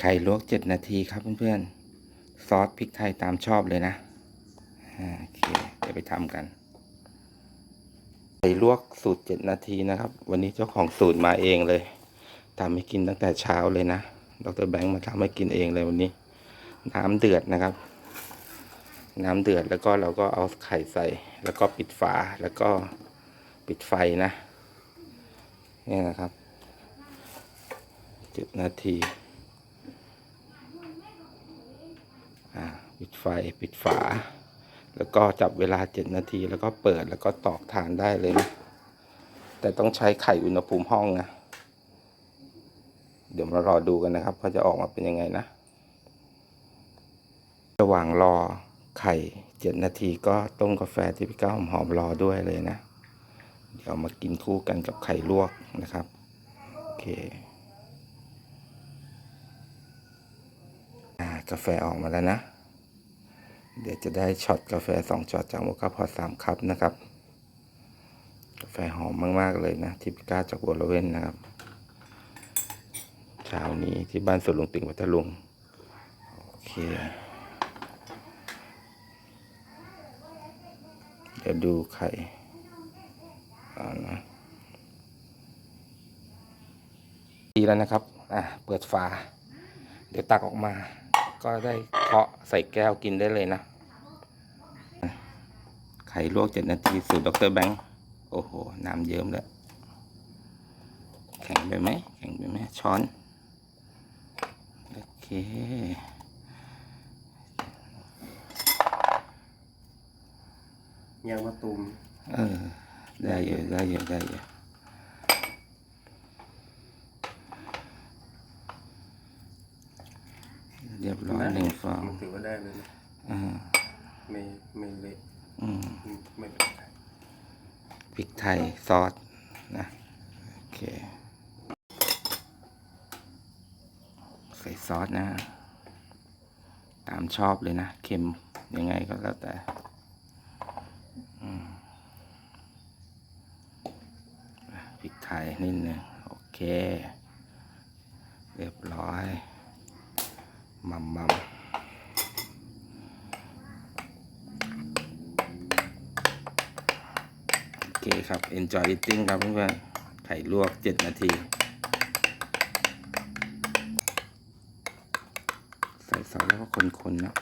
ไข่ลวกเจ็ดนาทีครับเพื่อนๆ ซอสพริกไทยตามชอบเลยนะ โอเค เดี๋ยวไปทำกัน ไข่ลวกสูตรเจ็ดนาทีนะครับ วันนี้เจ้าของสูตรมาเองเลยทำให้กินตั้งแต่เช้าเลยนะ ดรแบงค์มาทำให้กินเองเลยวันนี้ น้ำเดือดนะครับ น้ำเดือดแล้วก็เราก็เอาไข่ใส่ แล้วก็ปิดฝา แล้วก็ปิดไฟนะ นี่นะครับเจ็ดนาที อ่า ปิดไฟปิดฝา แล้วก็จับเวลาเจ็ดนาที แล้วก็เปิดแล้วก็ตอกทานได้เลยนะ แต่ต้องใช้ไข่อุณหภูมิห้องนะ เดี๋ยวมารอดูกันนะครับว่าจะออกมาเป็นยังไงนะ ระหว่างรอไข่เจ็ดนาทีก็ต้มกาแฟที่พี่ก้าวหอมรอด้วยเลยนะ เดี๋ยวมากินคู่กันกับไข่ลวกนะครับ โอเค อ่า กาแฟออกมาแล้วนะ เดี๋ยวจะได้ช็อตกาแฟสองช็อตจากโมกาพอสามคัพนะครับ กาแฟหอมมาก ๆ เลยนะที่พิก้าจากบัวละเว่นนะครับเช้านี้ที่บ้านสวนลุงติ่งวัทลุงโอเค เดี๋ยวดูไข่อ่านะดีแล้วนะครับ อะ เปิดฝา เดี๋ยวตักออกมา ก็ได้เคาะใส่แก้วกินได้เลยนะ ไข่ลวกเจ็ดนาทีสูตรดรแบงค์โอ้โห น้ำเยิ้มแล้ว แข็งไปไหม แข็งไปไหม ช้อน โอเค ยางมะตูม เออ ได้อยู่ได้อยู่ได้อยู่ รียบร้อยหนึ่งฟองมันถือว่าได้เลยนะอ่าไม่ไม่เละอืมไม่เป็นไรพริกไทยซอสนะโอเค ใส่ซอสนะ ตามชอบเลยนะ เค็มยังไงก็แล้วแต่อืมพริกไทยนิดนึงโอเค เรียบร้อย มัมมัมโอเคครับ enjoy eating ครับเพื่อนๆไข่ลวก 7 นาที ใส่ซอสแล้วก็คนๆนะ